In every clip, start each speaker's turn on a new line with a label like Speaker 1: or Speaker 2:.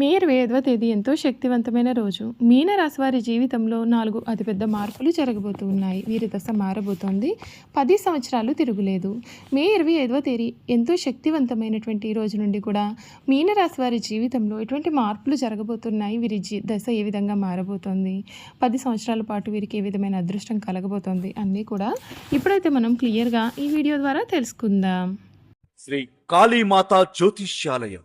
Speaker 1: మే ఇరవై ఐదవ తేదీ ఎంతో శక్తివంతమైన రోజు. మీనరాశి వారి జీవితంలో నాలుగు అతిపెద్ద మార్పులు జరగబోతు ఉన్నాయి. వీరి దశ మారబోతోంది. పది సంవత్సరాలు తిరుగులేదు. మే ఇరవై ఐదవ తేదీ ఎంతో శక్తివంతమైనటువంటి రోజు నుండి కూడా మీనరాశి వారి జీవితంలో ఎటువంటి మార్పులు జరగబోతున్నాయి? వీరి జీ దశ ఏ విధంగా మారబోతోంది? పది సంవత్సరాల పాటు వీరికి ఏ విధమైన అదృష్టం కలగబోతోంది? అన్నీ కూడా ఇప్పుడైతే మనం క్లియర్గా ఈ వీడియో ద్వారా తెలుసుకుందాం.
Speaker 2: శ్రీ కాళీమాత జ్యోతిష్యాలయం.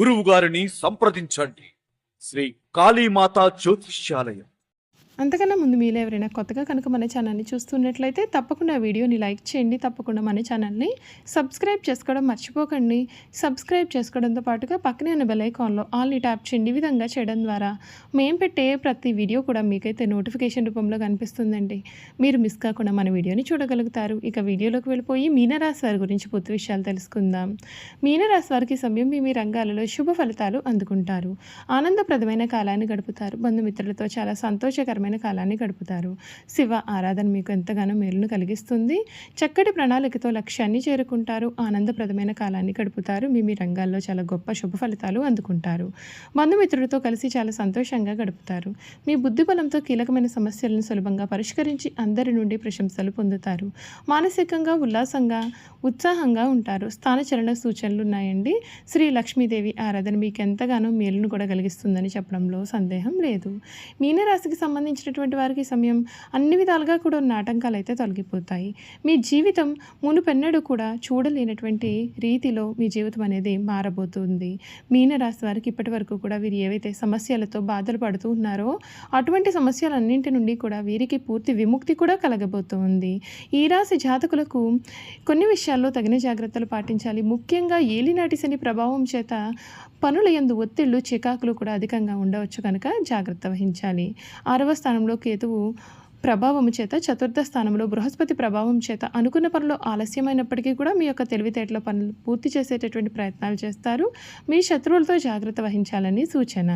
Speaker 2: గురువు గారిని సంప్రదించండి. శ్రీ కాళీమాత జ్యోతిష్యాలయం.
Speaker 1: అంతకన్నా ముందు మీలో ఎవరైనా కొత్తగా కనుక మన ఛానల్ని చూస్తున్నట్లయితే తప్పకుండా వీడియోని లైక్ చేయండి తప్పకుండా మన ఛానల్ని సబ్స్క్రైబ్ చేసుకోవడం మర్చిపోకండి. సబ్స్క్రైబ్ చేసుకోవడంతో పాటుగా పక్కనే ఉన్న బెల్ ఐకాన్లో ఆల్ని ట్యాప్ చేయండి. ఈ విధంగా చేయడం ద్వారా మేము పెట్టే ప్రతి వీడియో కూడా మీకైతే నోటిఫికేషన్ రూపంలో కనిపిస్తుందండి. మీరు మిస్ కాకుండా మన వీడియోని చూడగలుగుతారు. ఇక వీడియోలోకి వెళ్ళిపోయి మీనరాశి వారి గురించి పూర్తి విషయాలు తెలుసుకుందాం. మీనరాశి వారికి సమయం మీ రంగాలలో శుభ ఫలితాలు అందుకుంటారు. ఆనందప్రదమైన కాలాన్ని గడుపుతారు. బంధుమిత్రులతో చాలా సంతోషకరమైన కాలాన్ని గడుపుతారు. శివ ఆరాధన మీకు ఎంతగానో మేలును కలిగిస్తుంది. చక్కటి ప్రణాళికతో లక్ష్యాన్ని చేరుకుంటారు. ఆనందప్రదమైన కాలాన్ని గడుపుతారు. మీ మీ రంగాల్లో చాలా గొప్ప శుభ ఫలితాలు అందుకుంటారు. బంధుమిత్రులతో కలిసి చాలా సంతోషంగా గడుపుతారు. మీ బుద్ధి బలంతో కీలకమైన సమస్యలను సులభంగా పరిష్కరించి అందరి నుండి ప్రశంసలు పొందుతారు. మానసికంగా ఉల్లాసంగా ఉత్సాహంగా ఉంటారు. స్థానచరణ సూచనలు ఉన్నాయండి. శ్రీ లక్ష్మీదేవి ఆరాధన మీకు ఎంతగానో మేలును కూడా కలిగిస్తుందని చెప్పడంలో సందేహం లేదు. మీనరాశికి సంబంధించినటువంటి వారికి సమయం అన్ని విధాలుగా కూడా ఉన్న ఆటంకాలు అయితే తొలగిపోతాయి. మీ జీవితం మునుపెన్నడూ కూడా చూడలేనటువంటి రీతిలో మీ జీవితం అనేది మారబోతుంది. మీనరాశి వారికి ఇప్పటి వరకు కూడా వీరు ఏవైతే సమస్యలతో బాధలు పడుతూ ఉన్నారో అటువంటి సమస్యలన్నింటి నుండి కూడా వీరికి పూర్తి విముక్తి కూడా కలగబోతుంది. ఈ రాశి జాతకులకు కొన్ని విషయాల్లో తగిన జాగ్రత్తలు పాటించాలి. ముఖ్యంగా ఏలినాటి శని ప్రభావం చేత పనుల యందు ఒత్తిళ్ళు చికాకులు కూడా అధికంగా ఉండవచ్చు కనుక జాగ్రత్త వహించాలి. ఆరవ స్థానంలో కేతువు ప్రభావం చేత చతుర్థ స్థానంలో బృహస్పతి ప్రభావం చేత అనుకున్న పనులు ఆలస్యమైనప్పటికీ కూడా మీ యొక్క తెలివితేటల పనులు పూర్తి చేసేటటువంటి ప్రయత్నాలు చేస్తారు. మీ శత్రువులతో జాగ్రత్త వహించాలని సూచన.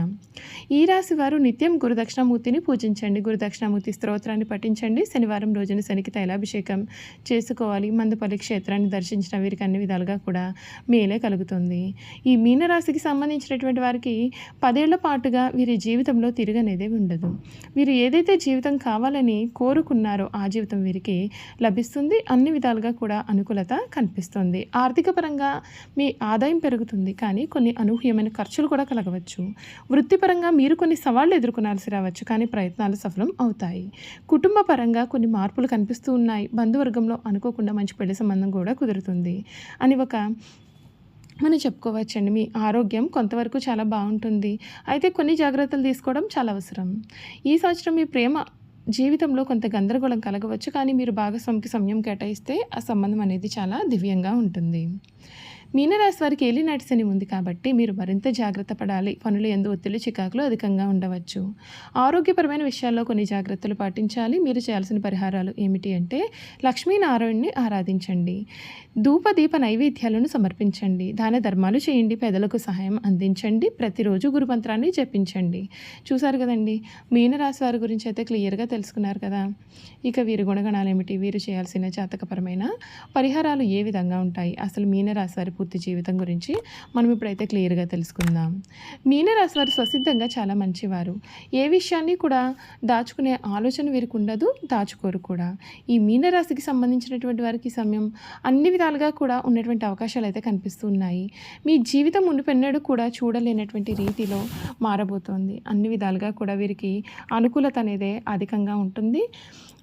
Speaker 1: ఈ రాశి వారు నిత్యం గురుదక్షిణామూర్తిని పూజించండి. గురుదక్షిణామూర్తి స్తోత్రాన్ని పఠించండి. శనివారం రోజున శనికి తైలాభిషేకం చేసుకోవాలి. మందుపల్లి క్షేత్రాన్ని దర్శించిన వీరికి అన్ని విధాలుగా కూడా మేలే కలుగుతుంది. ఈ మీనరాశికి సంబంధించినటువంటి వారికి పదేళ్ళ పాటుగా వీరి జీవితంలో తిరగనేదే ఉండదు. వీరు ఏదైతే జీవితం కావాలని కోరుకున్నారో ఆ జీవితం వీరికి లభిస్తుంది. అన్ని విధాలుగా కూడా అనుకూలత కనిపిస్తుంది. ఆర్థిక పరంగా మీ ఆదాయం పెరుగుతుంది. కానీ కొన్ని అనూహ్యమైన ఖర్చులు కూడా కలగవచ్చు. వృత్తిపరంగా మీరు కొన్ని సవాళ్ళు ఎదుర్కొనాల్సి రావచ్చు. కానీ ప్రయత్నాలు సఫలం అవుతాయి. కుటుంబ పరంగా కొన్ని మార్పులు కనిపిస్తూ ఉన్నాయి. బంధువర్గంలో అనుకోకుండా మంచి పెళ్ళి సంబంధం కూడా కుదురుతుంది. అని ఒక మనం చెప్పుకోవచ్చండి. మీ ఆరోగ్యం కొంతవరకు చాలా బాగుంటుంది. అయితే కొన్ని జాగ్రత్తలు తీసుకోవడం చాలా అవసరం. ఈ సంవత్సరం మీ ప్రేమ జీవితంలో కొంత గందరగోళం కలగవచ్చు కానీ మీరు భాగస్వామికి సమయం కేటాయిస్తే ఆ సంబంధం అనేది చాలా దివ్యంగా ఉంటుంది. మీనరాశి వారికి ఏలినాటి నడిసని ఉంది కాబట్టి మీరు మరింత జాగ్రత్త పడాలి. పనులు ఎందు ఒత్తిడి చికాకులు అధికంగా ఉండవచ్చు. ఆరోగ్యపరమైన విషయాల్లో కొన్ని జాగ్రత్తలు పాటించాలి. మీరు చేయాల్సిన పరిహారాలు ఏమిటి అంటే లక్ష్మీనారాయణని ఆరాధించండి. ధూప దీప నైవేద్యాలను సమర్పించండి. దాన ధర్మాలు చేయండి. పేదలకు సహాయం అందించండి. ప్రతిరోజు గురుమంత్రాన్ని జపించండి. చూసారు కదండి? మీనరాశి వారి గురించి అయితే క్లియర్గా తెలుసుకున్నారు కదా? ఇక వీరి గుణగణాలు ఏమిటి? వీరు చేయాల్సిన జాతకపరమైన పరిహారాలు ఏ విధంగా ఉంటాయి? అసలు మీనరాశి వారి పూర్తి జీవితం గురించి మనం ఇప్పుడైతే క్లియర్గా తెలుసుకుందాం. మీనరాశి వారు స్వసిద్ధంగా చాలా మంచివారు. ఏ విషయాన్ని కూడా దాచుకునే ఆలోచన వీరికి ఉండదు దాచుకోరు కూడా. ఈ మీనరాశికి సంబంధించినటువంటి వారికి సమయం అన్ని విధాలుగా కూడా ఉన్నటువంటి అవకాశాలు అయితే కనిపిస్తున్నాయి మీ జీవితం మునిపెన్నడూ కూడా చూడలేనటువంటి రీతిలో మారబోతోంది. అన్ని విధాలుగా కూడా వీరికి అనుకూలత అనేది అధికంగా ఉంటుంది.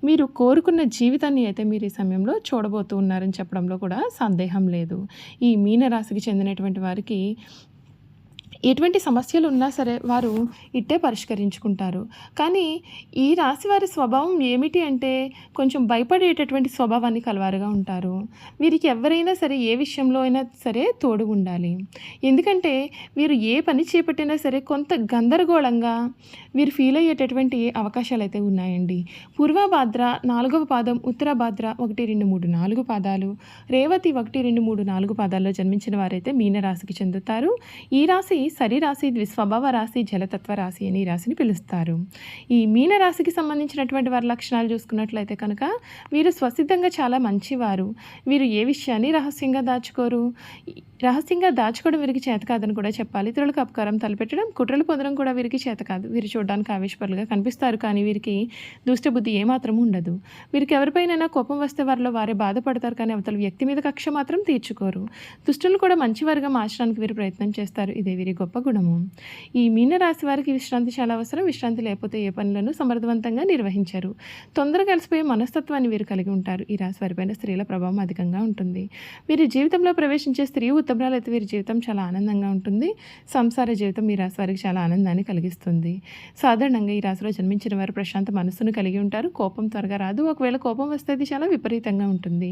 Speaker 1: మీరు కోరుకున్న జీవితాన్ని అయితే మీరు ఈ సమయంలో చూడబోతూ ఉన్నారని చెప్పడంలో కూడా సందేహం లేదు. ఈ మీనరాశికి చెందినటువంటి వారికి ఎటువంటి సమస్యలు ఉన్నా సరే వారు ఇట్టే పరిష్కరించుకుంటారు. కానీ ఈ రాశి వారి స్వభావం ఏమిటి అంటే కొంచెం భయపడేటటువంటి స్వభావాన్ని కలవారుగా ఉంటారు. వీరికి ఎవరైనా సరే ఏ విషయంలో అయినా సరే తోడు ఉండాలి. ఎందుకంటే వీరు ఏ పని చేపట్టినా సరే కొంత గందరగోళంగా వీరు ఫీల్ అయ్యేటటువంటి అవకాశాలు అయితే ఉన్నాయండి పూర్వభాద్ర నాలుగవ పాదం ఉత్తరభాద్ర ఒకటి రెండు మూడు నాలుగు పాదాలు రేవతి ఒకటి రెండు మూడు నాలుగు పాదాల్లో జన్మించిన వారైతే మీనరాశికి చెందుతారు. ఈ రాశి రాశి ద్విస్వభావ రాశి జలతత్వ రాశి అని రాశిని పిలుస్తారు. ఈ మీన రాశికి సంబంధించినటువంటి వారి లక్షణాలు చూసుకున్నట్లయితే కనుక వీరు స్వసిద్ధంగా చాలా మంచివారు. వీరు ఏ విషయాన్ని రహస్యంగా దాచుకోరు? రహస్యంగా దాచుకోవడం వీరికి చేత కాదని కూడా చెప్పాలి. ఇతరులకు అపకారం తలపెట్టడం కుట్రలు పొందడం కూడా వీరికి చేత కాదు. వీరు చూడడానికి ఆవేశపరులుగా కనిపిస్తారు కానీ వీరికి దుష్టబుద్ధి ఏమాత్రం ఉండదు. వీరికి ఎవరిపైనైనా కోపం వస్తే వారిలో వారే బాధపడతారు కానీ అవతల వ్యక్తి మీద కక్ష మాత్రం తీర్చుకోరు. దుష్టులను కూడా మంచివారుగా మార్చడానికి వీరు ప్రయత్నం చేస్తారు. ఇదే వీరి గొప్ప గుణము. ఈ మీనరాశి వారికి విశ్రాంతి చాలా అవసరం. విశ్రాంతి లేకపోతే ఏ పనులను సమర్థవంతంగా నిర్వహించారు. తొందరగా కలిసిపోయే మనస్తత్వాన్ని వీరు కలిగి ఉంటారు. ఈ రాశి వారిపైన స్త్రీల ప్రభావం అధికంగా ఉంటుంది. వీరి జీవితంలో ప్రవేశించే స్త్రీ ఉత్తమరాలు అయితే వీరి జీవితం చాలా ఆనందంగా ఉంటుంది. సంసార జీవితం ఈ రాశి వారికి చాలా ఆనందాన్ని కలిగిస్తుంది. సాధారణంగా ఈ రాశిలో జన్మించిన వారు ప్రశాంత మనస్సును కలిగి ఉంటారు. కోపం త్వరగా రాదు. ఒకవేళ కోపం వస్తే అది చాలా విపరీతంగా ఉంటుంది.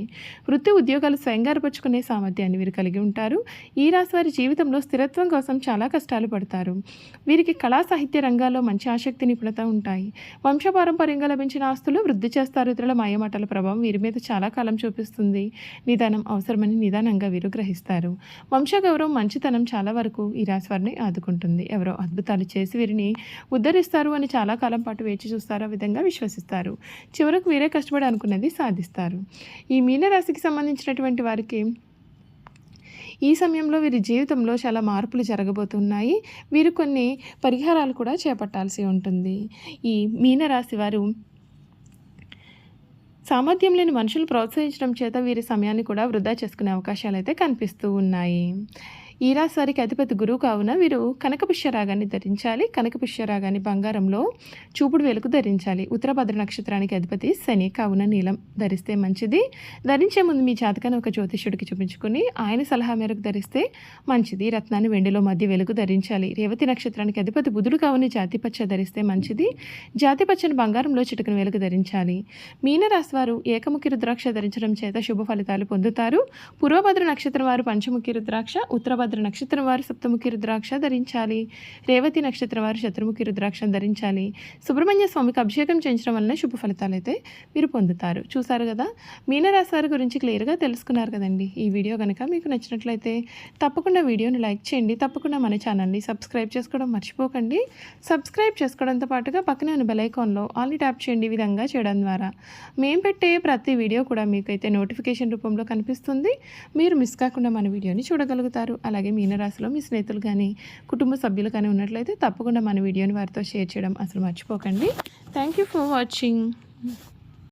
Speaker 1: వృత్తి ఉద్యోగాలు స్వయంగా ఏర్పరచుకునే సామర్థ్యాన్ని వీరు కలిగి ఉంటారు. ఈ రాశి వారి జీవితంలో స్థిరత్వం కోసం చాలా కష్టాలు పడతారు. వీరికి కళా సాహిత్య రంగాల్లో మంచి ఆసక్తి నిపుణత ఉంటాయి. వంశపారంపర్యంగా లభించిన ఆస్తులు వృద్ధి చేస్తారు. ఇతరుల మాయమాటల ప్రభావం వీరి మీద చాలా కాలం చూపిస్తుంది. నిదానం అవసరమని నిదానంగా వీరు గ్రహిస్తారు. వంశగౌరవం మంచితనం చాలా వరకు ఈ రాశివారిని ఆదుకుంటుంది. ఎవరో అద్భుతాలు చేసి వీరిని ఉద్ధరిస్తారు అని చాలా కాలం పాటు వేచి చూస్తారు. ఆ విధంగా విశ్వసిస్తారు. చివరకు వీరే కష్టపడి అనుకున్నది సాధిస్తారు. ఈ మీనరాశికి సంబంధించినటువంటి వారికి ఈ సమయంలో వీరి జీవితంలో చాలా మార్పులు జరగబోతున్నాయి. వీరు కొన్ని పరిహారాలు కూడా చేపట్టాల్సి ఉంటుంది. ఈ మీనరాశి వారు సామర్థ్యం లేని మనుషులు ప్రోత్సహించడం చేత వీరి సమయాన్ని కూడా వృధా చేసుకునే అవకాశాలు అయితే కనిపిస్తూ ఉన్నాయి. ఈ రాశి వారికి అధిపతి గురువు కావున వీరు కనకపుష్య రాగాన్ని ధరించాలి. కనకపుష్య రాగాన్ని బంగారంలో చూపుడు వేలకు ధరించాలి. ఉత్తరభద్ర నక్షత్రానికి అధిపతి శని కావున నీలం ధరిస్తే మంచిది. ధరించే ముందు మీ జాతకాన్ని ఒక జ్యోతిష్యుడికి చూపించుకుని ఆయన సలహా మేరకు ధరిస్తే మంచిది. రత్నాన్ని వెండిలో మధ్య వెలుగు ధరించాలి. రేవతి నక్షత్రానికి అధిపతి బుధుడు కావున జాతి పచ్చ ధరిస్తే మంచిది. జాతి పచ్చని బంగారంలో చిటుకుని వెలుగు ధరించాలి. మీనరాశి వారు ఏకముఖి రుద్రాక్ష ధరించడం చేత శుభ ఫలితాలు పొందుతారు. పూర్వభద్ర నక్షత్రం వారు పంచముఖి రుద్రాక్ష ఉత్తరభద్ర నక్షత్రం వారు సప్తముఖి రుద్రాక్ష ధరించాలి. రేవతి నక్షత్రం వారు శత్రుముఖి రుద్రాక్ష ధరించాలి. సుబ్రహ్మణ్య స్వామికి అభిషేకం చేయించడం వలన శుభ ఫలితాలు అయితే మీరు పొందుతారు. చూసారు కదా? మీనరాశి వారి గురించి క్లియర్గా తెలుసుకున్నారు కదండి. ఈ వీడియో కనుక మీకు నచ్చినట్లయితే తప్పకుండా వీడియోని లైక్ చేయండి. తప్పకుండా మన ఛానల్ని సబ్స్క్రైబ్ చేసుకోవడం మర్చిపోకండి. సబ్స్క్రైబ్ చేసుకోవడంతో పాటుగా పక్కనే ఉన్న బెలైకాన్లో ఆల్ని ట్యాప్ చేయండి విధంగా చేయడం ద్వారా. మేము పెట్టే ప్రతి వీడియో కూడా మీకైతే నోటిఫికేషన్ రూపంలో కనిపిస్తుంది. మీరు మిస్ కాకుండా మన వీడియోని చూడగలుగుతారు. అలాగే మీనరాశిలో మీ స్నేహితులు కానీ కుటుంబ సభ్యులు కానీ ఉన్నట్లయితే తప్పకుండా మన వీడియోని వారితో షేర్ చేయడం అసలు మర్చిపోకండి. Thank you for watching